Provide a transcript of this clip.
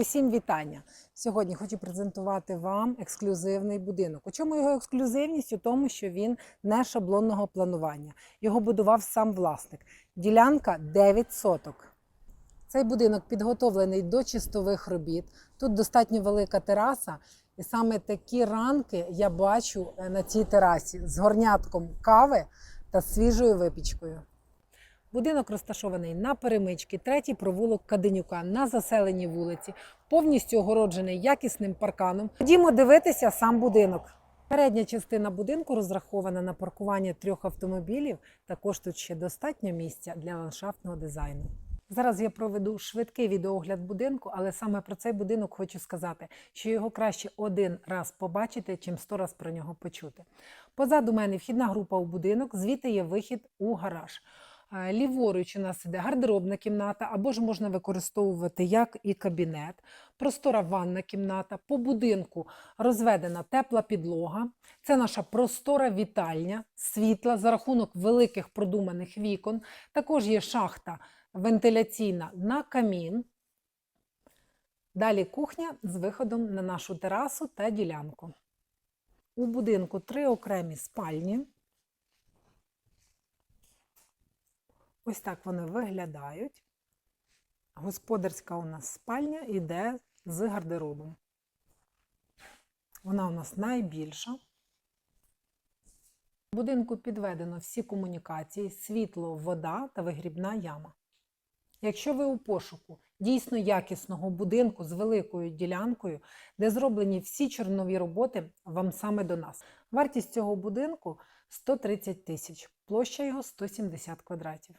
Усім вітання! Сьогодні хочу презентувати вам ексклюзивний будинок. У чому його ексклюзивність? У тому, що він не шаблонного планування. Його будував сам власник. Ділянка 9 соток. Цей будинок підготовлений до чистових робіт. Тут достатньо велика тераса, і саме такі ранки я бачу е, на цій терасі з горнятком кави та свіжою випічкою. Будинок розташований на перемичці, третій провулок Каденюка на заселеній вулиці, повністю огороджений якісним парканом. Ходімо дивитися сам будинок. Передня частина будинку розрахована на паркування трьох автомобілів. Також тут ще достатньо місця для ландшафтного дизайну. Зараз я проведу швидкий відеогляд будинку, але саме про цей будинок хочу сказати, що його краще один раз побачити, чим сто раз про нього почути. Позаду мене вхідна група у будинок, звідти є вихід у гараж. Ліворуч у нас іде гардеробна кімната, або ж можна використовувати як і кабінет, простора ванна кімната. По будинку розведена тепла підлога. Це наша простора вітальня, світла за рахунок великих продуманих вікон. Також є шахта вентиляційна на камін. Далі кухня з виходом на нашу терасу та ділянку. У будинку три окремі спальні. Ось так вони виглядають. Господарська у нас спальня йде з гардеробом. Вона у нас найбільша. В будинку підведено всі комунікації, світло, вода та вигрібна яма. Якщо ви у пошуку дійсно якісного будинку з великою ділянкою, де зроблені всі чорнові роботи, вам саме до нас. Вартість цього будинку 130 тисяч, площа його 170 квадратів.